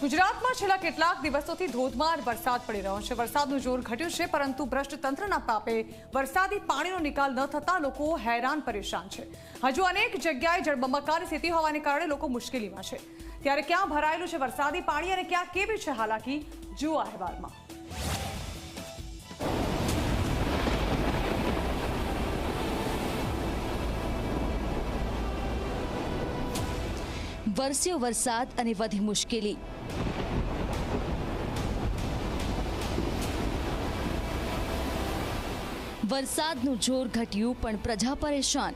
ગુજરાતમાં છેલ્લા કેટલાક દિવસોથી ધોધમાર વરસાદ પડી રહ્યો છે. વરસાદનું જોર ઘટ્યું છે, પરંતુ ભ્રષ્ટ તંત્રના પાપે વરસાદી પાણીનો નિકાલ ન થતા લોકો હેરાન પરેશાન છે. હજુ અનેક જગ્યાએ જળબંબાકારની સ્થિતિ હોવાને કારણે લોકો મુશ્કેલીમાં છે. ત્યારે ક્યાં ભરાયેલું છે વરસાદી પાણી અને ક્યાં કેવી છે હાલાકી? જુઓ અહેવાલમાં. વરસ્યો વરસાદ અને વધી મુશ્કેલી. વરસાદનું જોર ઘટ્યું, પણ પ્રજા પરેશાન.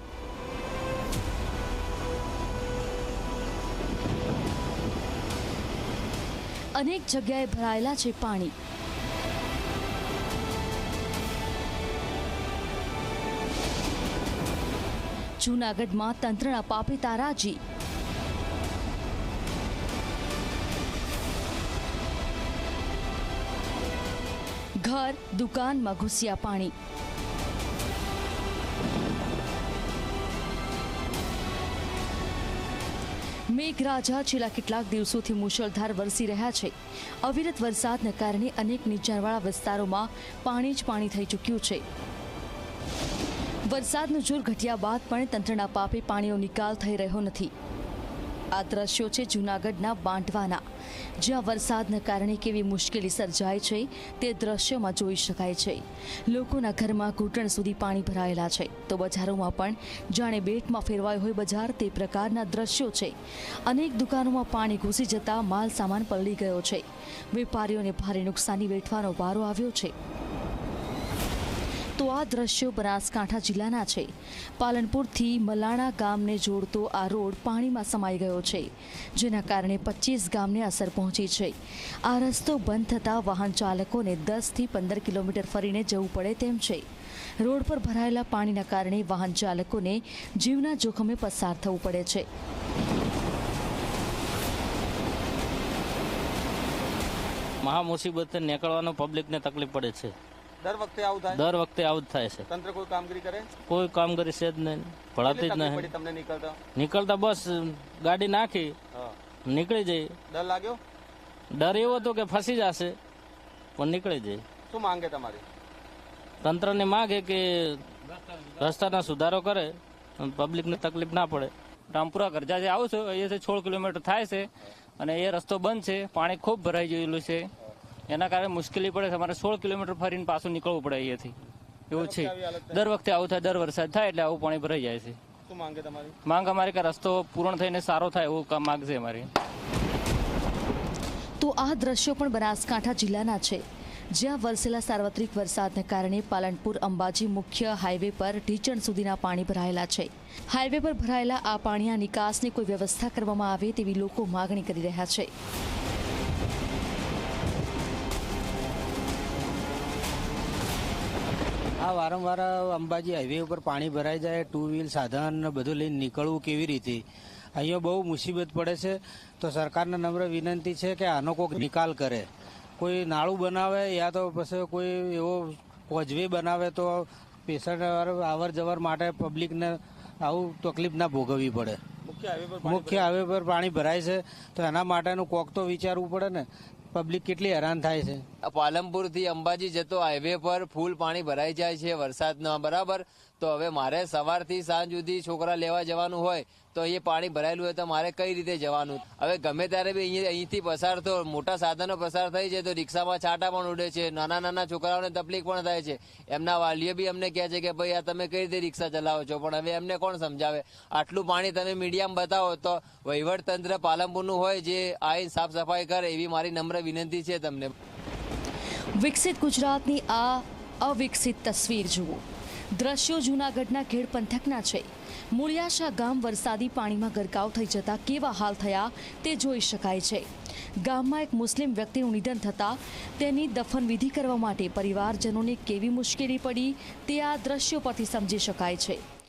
અનેક જગ્યાએ ભરાયેલા છે પાણી. જૂનાગઢમાં તંત્રના પાપે તારાજી. ઘર, દુકાનમાં ઘૂસ્યા પાણી. મેઘરાજા છેલ્લા કેટલાક દિવસોથી મુશળધાર વરસી રહ્યા છે. અવિરત વરસાદના કારણે અનેક નીચાણવાળા વિસ્તારોમાં પાણી જ પાણી થઈ ચૂક્યું છે. વરસાદનું જોર ઘટ્યા બાદ પણ તંત્રના પાપે પાણીનો નિકાલ થઈ રહ્યો નથી. આ દ્રશ્યો છે જૂનાગઢના બાંટવાના જ્યાં વરસાદના કારણે કેવી મુશ્કેલી સર્જાય છે તે દ્રશ્યોમાં જોઈ શકાય છે. લોકોના ઘરમાં ઘૂંટણ સુધી પાણી ભરાયેલા છે. તો બજારોમાં પણ જાણે બેટમાં ફેરવાયો હોય બજાર તે પ્રકારના દ્રશ્યો છે. અનેક દુકાનોમાં પાણી ઘૂસી જતા માલ સામાન પલળી ગયો છે. વેપારીઓને ભારે નુકસાની વેઠવાનો વારો આવ્યો છે. તો આ દ્રશ્યો બનાસકાંઠા જિલ્લાના છે. પાલનપુરથી મલાણા ગામને જોડતો આ રોડ પાણીમાં સમાઈ ગયો છે, જેના કારણે પચીસ ગામને અસર પહોંચી છે. આ રસ્તો બંધ થતાં વાહન ચાલકોને દસથી પંદર કિલોમીટર ફરીને જવું પડે તેમ છે. રોડ પર ભરાયેલા પાણીના કારણે વાહન ચાલકોને જીવના જોખમે પસાર થવું પડે છે. મહા મુસીબતે નીકળવાનો પબ્લિકને તકલીફ પડે છે. દર વખતે આવું થાય? દર વખતે આવું જ થાય છે. તંત્ર કોઈ કામગીરી કરે? કોઈ કામ કરી છે જ નહીં. ભણાતી જ નહીં પડી તમને નીકળતા? નીકળતા બસ ગાડી નાખી નીકળી જઈ. ડર લાગ્યો? ડર એવો હતો કે ફસી જશે પણ નીકળી જઈ. શું માંગે તમારી? તંત્રને માગે કે રસ્તાના સુધારો કરે પબ્લિકને તકલીફ ના પડે. રામપુરા જે આવું છું અહીંયાથી સોળ કિલોમીટર થાય છે અને એ રસ્તો બંધ છે પાણી ખૂબ ભરાઈ ગયેલું છે. એના કારણે મુશ્કેલી પડે છે. અમારે સોળ કિલોમીટર ફરીને પાછું નીકળવું પડે અહીંયાથી. એવું છે. દર વખતે આવું થાય દર વરસાદ થાય એટલે આવું પાણી ભરાઈ જાય છે. શું માંગે તમારી? માંગ અમારી કે રસ્તો પૂર્ણ થઈને સારો થાય એવું કામ માગશે અમારી. તો આ દ્રશ્યો પણ બનાસકાંઠા જિલ્લાના છે. જ્યાં વરસેલા સાર્વત્રિક વરસાદને કારણે પાલનપુર અંબાજી મુખ્ય હાઈવે પર ઢીચણ સુધીના પાણી ભરાયેલા છે. હાઈવે પર ભરાયેલા આ પાણીના નિકાસની કોઈ વ્યવસ્થા કરવામાં આવે તેવી લોકો માગણી કરી રહ્યા છે. આ વારંવાર અંબાજી હાઈવે ઉપર પાણી ભરાઈ જાય ટુ વ્હીલ સાધન બધું લઈને નીકળવું કેવી રીતે? અહીંયા બહુ મુસીબત પડે છે. તો સરકારને નમ્ર વિનંતી છે કે આનો કોઈક નિકાલ કરે. કોઈ નાળું બનાવે યા તો પછી કોઈ એવો કોઝવે બનાવે તો પેશન્ટ અવર જવર માટે પબ્લિકને આવું તકલીફ ના ભોગવવી પડે. મુખ્ય હાઈવે મુખ્ય હાઈવે પર પાણી ભરાય છે. તો એના માટેનું કોક તો વિચારવું પડે ને. પબ્લિક કેટલી હેરાન થાય છે? પાલનપુરથી અંબાજી જતો હાઈવે પર ફૂલ પાણી ભરાઈ જાય છે વરસાદના બરાબર. તો હવે મારે સવારથી સાંજ સુધી છોકરા લેવા જવાનું હોય, તો એ પાણી ભરાયેલું હોય તો મારે કઈ રીતે જવાનું? હવે ગમે ત્યારે બી અહીં અહીંથી પસાર તો મોટા સાધનો પસાર થઈ છે તો રિક્ષામાં છાંટા પણ ઉડે છે, નાના નાના છોકરાઓને તકલીફ પણ થાય છે. એમના વાલીઓ બી અમને કહે છે કે, ભાઈ, આ તમે કઈ રીતે રિક્ષા ચલાવો છો? પણ હવે એમને કોણ સમજાવે? આટલું પાણી તમે મીડિયામાં બતાવો તો વહીવટ તંત્ર પાલનપુરનું હોય જે આઈ સાફ સફાઈ કરે એવી મારી નમ્ર વિનંતી છે તમને. વિકસિત ગુજરાતની આ અવિકસિત તસવીર જુઓ. દ્રશ્યો જૂનાગઢના ખેડ પંથકના છે. મૂળિયાશા ગામ વરસાદી પાણીમાં ગરકાવ થઈ જતા કેવા હાલ થયા તે જોઈ શકાય છે. ગામમાં એક મુસ્લિમ વ્યક્તિનું નિધન થતાં તેની દફન વિધિ કરવા માટે પરિવારજનોને કેવી મુશ્કેલી પડી તે આ દ્રશ્યો પરથી સમજી શકાય છે.